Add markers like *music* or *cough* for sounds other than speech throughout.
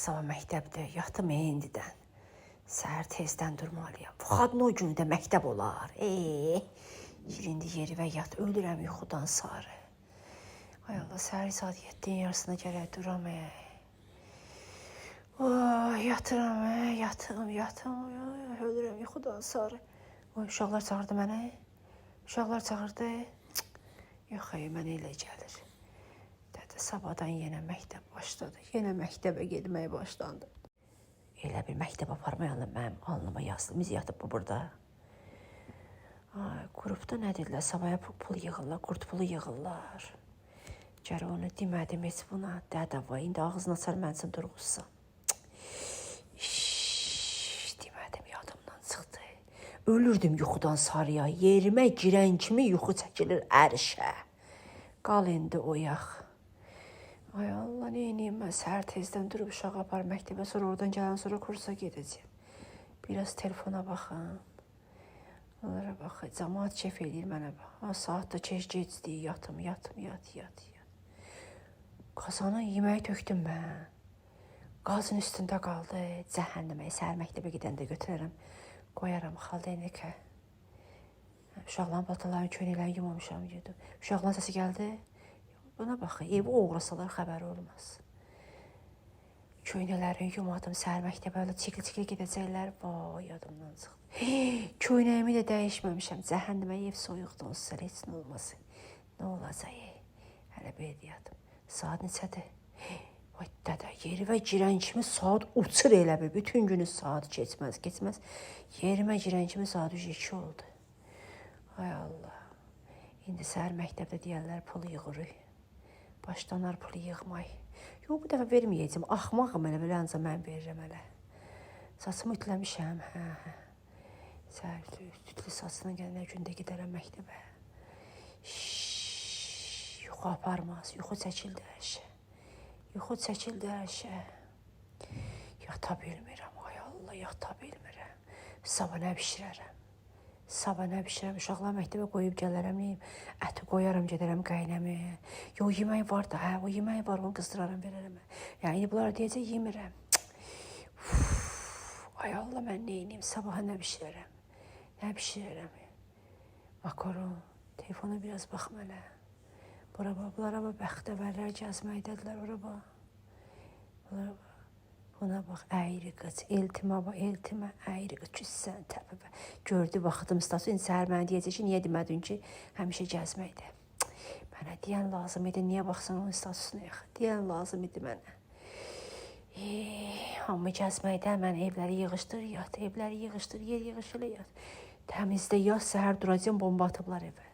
sabah məktəbdə yatım indidən. Səhər tezdən durmalıyam. Fuxadın o günü də məktəb olar. Ey, girindi yeri və yat. Ölürəm yuxudan sarı. Ay Allah, səhər saat 7-nin yarısına gərək duram. Ey. Ay, yatıram, ey, yatım, yatım. Ölürəm yuxudan sarı. Oy, uşaqlar çağırdı məni. Uşaqlar çağırdı. Yox, ey, mənə elə gəlir. Sabahdan yenə məktəb başladı. Yenə məktəbə getməyə başlandı. Elə bir məktəb aparmayanla mənim alnıma yazılımız yatıb bu burada. Ay, qrupda nə dedilər? Sabaya pul, yığırlar, qurt pulu yığırlar. Gər onu demədim heç buna. Dədə var, indi ağzını açar mən üçün durğuzsan. Demədim yadımdan çıxdı. Ölürdüm yuxudan sarıya. Yerimə girən kimi yuxu çəkilir ərşə. Qal indi oyaq. Ay Allah, nə edeyim mən? Səhər tezdən durub uşağı apar məktəbə, sonra oradan gələn sonra kursa gedəcəm. Biraz telefona baxım. Onlara bax, cəmaat kef eləyir mənə bax. Ha, saat da keç gecdir, yatım, yatım, yat, yat, yat. Qazana yeməyi tökdüm mən. Qazın üstündə qaldı. Cəhənnəmə səhər məktəbə gedəndə götürərəm. Qoyaram xaldenikə. Uşaqların paltarlarını, köynəklərini yumamışam yedim. Uşaqların səsi gəldi. Buna bax, evi oğrasalar xəbəri olmaz. Köynələrini yumadım, səhər məktəbə elə çikli-çikli gedəcəklər. Vay, yadımdan çıxdı. Köynəyimi də dəyişməmişəm. Cəhənnəmə ev soyuqdur, olsa heç nə olmasın. Nə olacaq? Hələ bir yadım. Saat neçədir? Vay dədə, yerimə girən kimi saat uçur elə bir. Bütün günü saat keçməz, keçməz. Yerimə girən kimi saat 2 oldu. Ay Allah. İndi səhər məktəbdə deyərlər pul yığırıq. Başlanar pulu yığmay. Yox, bu dəfə verməyəcəm. Axmağam elə belə ancaq mən verirəm elə. Saçımı ütləmişəm, hə, hə. Səhər tütlü saçla gələnə gündə gedərəm məktəbə. Şşş, yuxu aparmaz, yuxu çəkildi hər şey. Yuxu çəkildi hər şey. Yata bilmirəm, ay Allah, yata bilmirəm. Sabah nə bişirərəm? Sabah nə bişirəm? Uşaqlar məktəbə qoyub gələrəm, neyim? Əti qoyaram, gedərəm qaynəmə. Yo, yemək var da, hə, o yemək var, onu qızdıraram, verərəm. Yəni, bunlar deyəcək, yemirəm. Ay Allah, mən neyiniyim? Sabaha nə bişirərəm? Nə bişirərəm? Makaron, telefona biraz baxma elə. Bura bax, bunlara bax, bəxtəvərlər gəzməkdədirlər, ora bax. Bunlara bax. Buna bax, əyri qız, eltimə bax, eltimə, əyri qız, küssən təpə. Gördü, baxdım statusu, indi səhər mənə deyəcək ki, niyə demədin ki, həmişə gəzməkdə. Cık, Mənə deyən lazım idi, niyə baxsan onun statusuna yaxı? Deyən lazım idi mənə. Ey, hamı gəzməkdə, mən evləri yığışdır, yat, evləri yığışdır, yer yığış elə yat. Təmizdə yat, səhər duracam, bomba atıblar evə.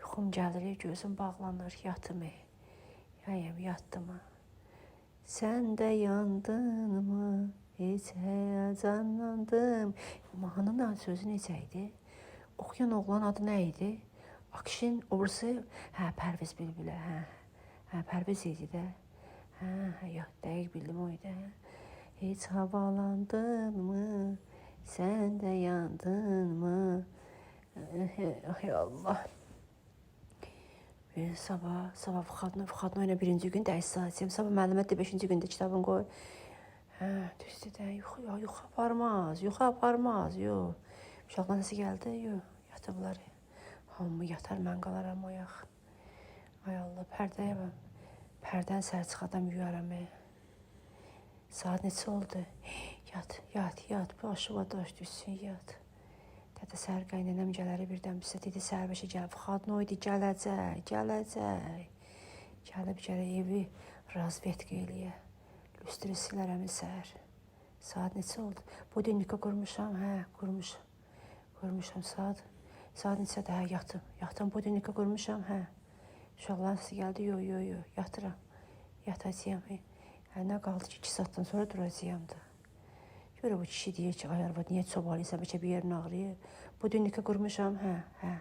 Yuxum gəlir, gözüm bağlanır, yatım. ey. Yayım, yatdım. Sen de yandın mı? Hiç heyecanlandım. Mahnının sözü necə idi? Oxuyan oğlan adı nə idi? Akşin, obrisi, hə, Pərviz Bülbülə, hə. Hə, Pərviz idi də. Hə, hə, yox, dəqiq bildim o idi. Heç havalandın mı? Sen de yandın mı? Ay Allah. Bir sabah, sabah Fuxadla, Fuxadla ilə birinci gün dərs saatım. Sabah müəllimə də beşinci gündə kitabını qoy. Hə, düzdür də, yuxu, ya, yuxu aparmaz, yuxu aparmaz, yox. Uşaqların səsi gəldi, yox, yatıblar. Hamı yatar, mən qalaram oyaq. Ay Allah, pərdəyə bax. Pərdən səhər çıxadam yuyaram. ey. Saat neçə oldu? *gasps* Yat, yat, yat, başıma daş düşsün, yat. Dədə səhər qaynanam gələri birdən bizə dedi səhər beşə gəl. Xadın oydu gələcək, gələcək. Gəlib gərək evi razvetka eləyə. Lüstri silərəm səhər. Saat neçə oldu? Bu dinlikə qurmuşam, hə, qurmuşam. Qurmuşam saat. Saat neçədə, hə, yatım. Yatım bu dinlikə qurmuşam, hə. Uşaqların səsi gəldi, yo, yo, yo, yatıram. Yatacağam. Hə. Nə qaldı ki, iki saatdan sonra duracağam da. Görə bu kişi deyir ki, ay arvad niyə çobalıysan, bəlkə bir yerin ağrıyır. Bu dinlikə qurmuşam, hə, hə.